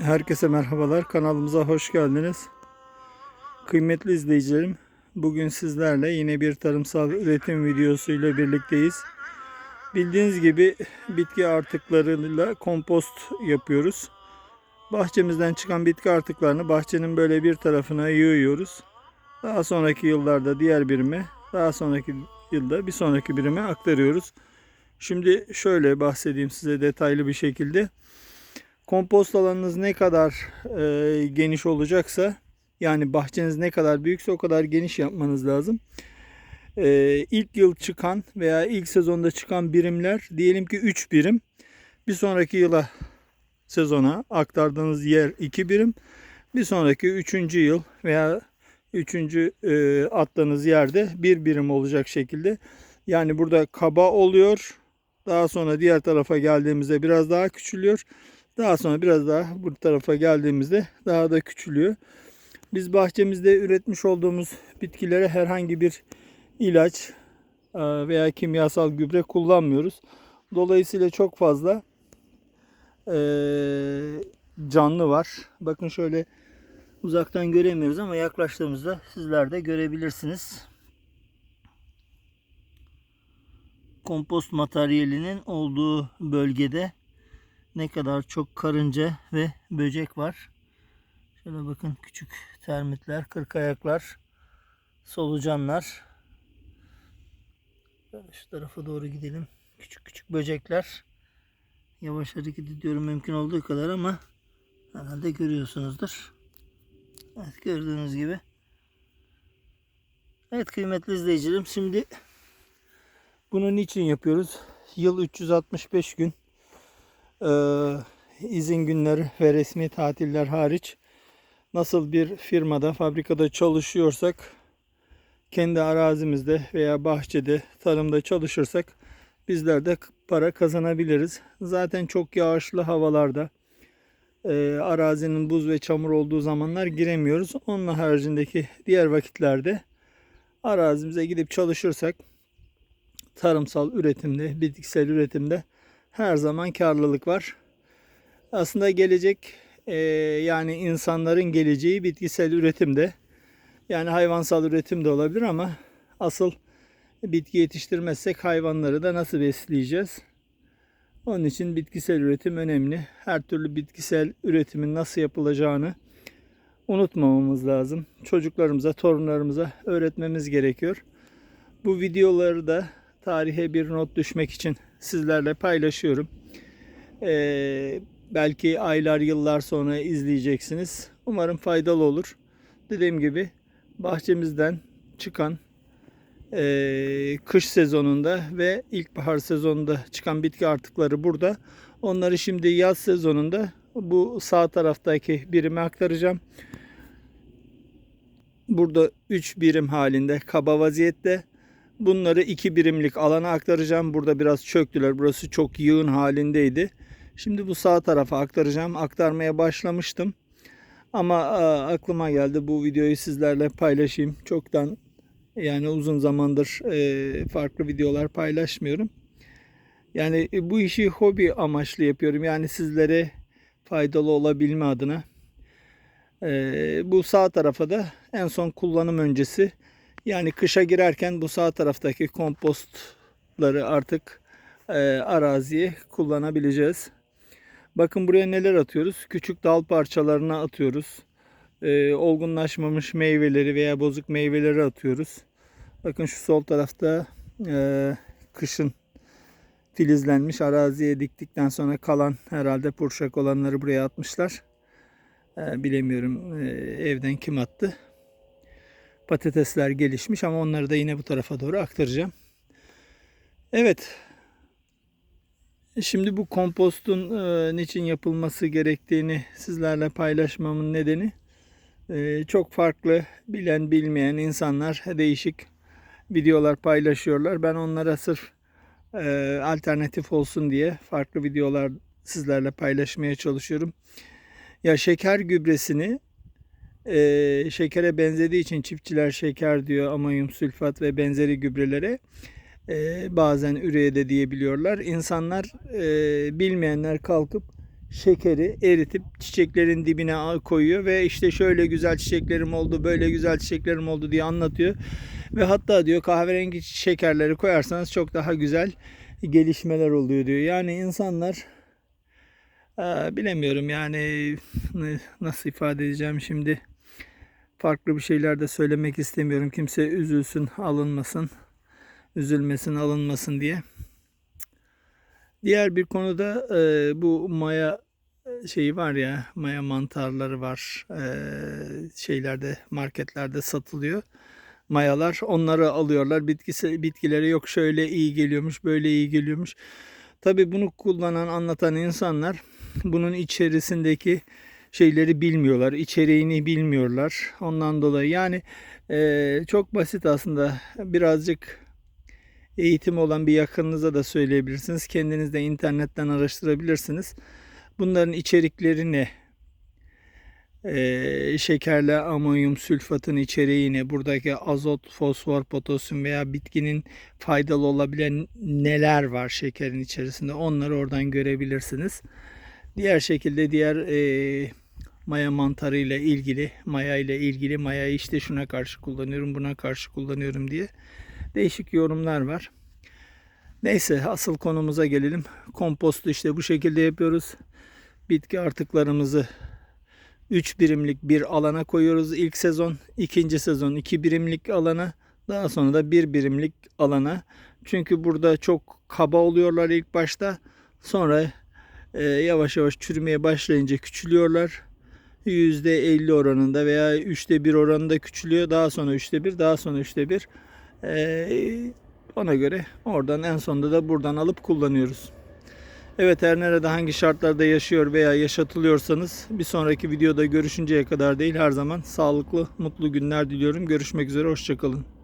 Herkese merhabalar. Kanalımıza hoş geldiniz. Kıymetli izleyicilerim, bugün sizlerle yine bir tarımsal üretim videosu ile birlikteyiz. Bildiğiniz gibi bitki artıklarıyla kompost yapıyoruz. Bahçemizden çıkan bitki artıklarını bahçenin böyle bir tarafına yığıyoruz. Daha sonraki yıllarda diğer birime, daha sonraki yılda bir sonraki birime aktarıyoruz. Şimdi şöyle bahsedeyim size detaylı bir şekilde. Kompost alanınız ne kadar e, geniş olacaksa yani bahçeniz ne kadar büyükse o kadar geniş yapmanız lazım. E, ilk yıl çıkan veya ilk sezonda çıkan birimler diyelim ki 3 birim. Bir sonraki yıla sezona aktardığınız yer 2 birim. Bir sonraki 3. yıl veya 3. E, attığınız yerde bir birim olacak şekilde. Yani burada kaba oluyor. Daha sonra diğer tarafa geldiğimizde biraz daha küçülüyor. Daha sonra biraz daha bu tarafa geldiğimizde daha da küçülüyor. Biz bahçemizde üretmiş olduğumuz bitkilere herhangi bir ilaç e, veya kimyasal gübre kullanmıyoruz. Dolayısıyla çok fazla e, canlı var. Bakın şöyle uzaktan göremiyoruz ama yaklaştığımızda sizler de görebilirsiniz. Kompost materyalinin olduğu bölgede ne kadar çok karınca ve böcek var. Şöyle bakın küçük termitler, kırkayaklar, solucanlar. Şöyle şu tarafa doğru gidelim. Küçük küçük böcekler. Yavaş hareket ediyorum mümkün olduğu kadar ama herhalde görüyorsunuzdur. Evet gördüğünüz gibi. Evet kıymetli izleyicilerim şimdi bunu niçin yapıyoruz? Yıl 365 gün izin günleri ve resmi tatiller hariç nasıl bir firmada, fabrikada çalışıyorsak kendi arazimizde veya bahçede, tarımda çalışırsak bizler de para kazanabiliriz. Zaten çok yağışlı havalarda e, arazinin buz ve çamur olduğu zamanlar giremiyoruz. Onun haricindeki diğer vakitlerde arazimize gidip çalışırsak tarımsal üretimde, bitkisel üretimde her zaman karlılık var. Aslında gelecek e, yani insanların geleceği bitkisel üretimde. Yani hayvansal üretim de olabilir ama asıl bitki yetiştirmezsek hayvanları da nasıl besleyeceğiz? Onun için bitkisel üretim önemli. Her türlü bitkisel üretimin nasıl yapılacağını unutmamamız lazım. Çocuklarımıza, torunlarımıza öğretmemiz gerekiyor. Bu videoları da tarihe bir not düşmek için sizlerle paylaşıyorum. Ee, belki aylar yıllar sonra izleyeceksiniz. Umarım faydalı olur. Dediğim gibi bahçemizden çıkan e, kış sezonunda ve ilkbahar sezonunda çıkan bitki artıkları burada. Onları şimdi yaz sezonunda bu sağ taraftaki birime aktaracağım. Burada 3 birim halinde kaba vaziyette. Bunları iki birimlik alana aktaracağım. Burada biraz çöktüler. Burası çok yığın halindeydi. Şimdi bu sağ tarafa aktaracağım. Aktarmaya başlamıştım. Ama a, aklıma geldi bu videoyu sizlerle paylaşayım. Çoktan yani uzun zamandır e, farklı videolar paylaşmıyorum. Yani e, bu işi hobi amaçlı yapıyorum. Yani sizlere faydalı olabilme adına. E, bu sağ tarafa da en son kullanım öncesi yani kışa girerken bu sağ taraftaki kompostları artık e, araziye kullanabileceğiz. Bakın buraya neler atıyoruz? Küçük dal parçalarına atıyoruz. E, olgunlaşmamış meyveleri veya bozuk meyveleri atıyoruz. Bakın şu sol tarafta e, kışın filizlenmiş araziye diktikten sonra kalan herhalde purşak olanları buraya atmışlar. E, bilemiyorum e, evden kim attı patatesler gelişmiş ama onları da yine bu tarafa doğru aktaracağım. Evet. Şimdi bu kompostun e, niçin yapılması gerektiğini sizlerle paylaşmamın nedeni e, çok farklı bilen bilmeyen insanlar değişik videolar paylaşıyorlar. Ben onlara sırf e, alternatif olsun diye farklı videolar sizlerle paylaşmaya çalışıyorum. Ya şeker gübresini e, şekere benzediği için çiftçiler şeker diyor amonyum sülfat ve benzeri gübrelere e, bazen üreye de diyebiliyorlar. İnsanlar e, bilmeyenler kalkıp şekeri eritip çiçeklerin dibine koyuyor ve işte şöyle güzel çiçeklerim oldu, böyle güzel çiçeklerim oldu diye anlatıyor. Ve hatta diyor kahverengi şekerleri koyarsanız çok daha güzel gelişmeler oluyor diyor. Yani insanlar bilemiyorum yani nasıl ifade edeceğim şimdi farklı bir şeyler de söylemek istemiyorum. Kimse üzülsün, alınmasın, üzülmesin, alınmasın diye. Diğer bir konuda e, bu maya şeyi var ya, maya mantarları var. E, şeylerde, marketlerde satılıyor. Mayalar, onları alıyorlar. Bitkisi, bitkilere yok şöyle iyi geliyormuş, böyle iyi geliyormuş. Tabii bunu kullanan, anlatan insanlar bunun içerisindeki şeyleri bilmiyorlar, içeriğini bilmiyorlar. Ondan dolayı yani e, çok basit aslında. Birazcık eğitim olan bir yakınınıza da söyleyebilirsiniz. Kendiniz de internetten araştırabilirsiniz. Bunların içerikleri ne? Ee, şekerle amonyum sülfatın içeriği ne? Buradaki azot, fosfor, potasyum veya bitkinin faydalı olabilen neler var şekerin içerisinde? Onları oradan görebilirsiniz. Diğer şekilde diğer e, maya mantarı ile ilgili, maya ile ilgili mayayı işte şuna karşı kullanıyorum, buna karşı kullanıyorum diye değişik yorumlar var. Neyse asıl konumuza gelelim. Kompostu işte bu şekilde yapıyoruz. Bitki artıklarımızı 3 birimlik bir alana koyuyoruz ilk sezon. ikinci sezon 2 birimlik alana. Daha sonra da 1 birimlik alana. Çünkü burada çok kaba oluyorlar ilk başta. Sonra e, yavaş yavaş çürümeye başlayınca küçülüyorlar. %50 oranında veya 3'te 1 oranında küçülüyor. Daha sonra 3'te 1, daha sonra 3'te 1. Ee, ona göre oradan en sonunda da buradan alıp kullanıyoruz. Evet her nerede hangi şartlarda yaşıyor veya yaşatılıyorsanız bir sonraki videoda görüşünceye kadar değil her zaman sağlıklı mutlu günler diliyorum. Görüşmek üzere hoşçakalın.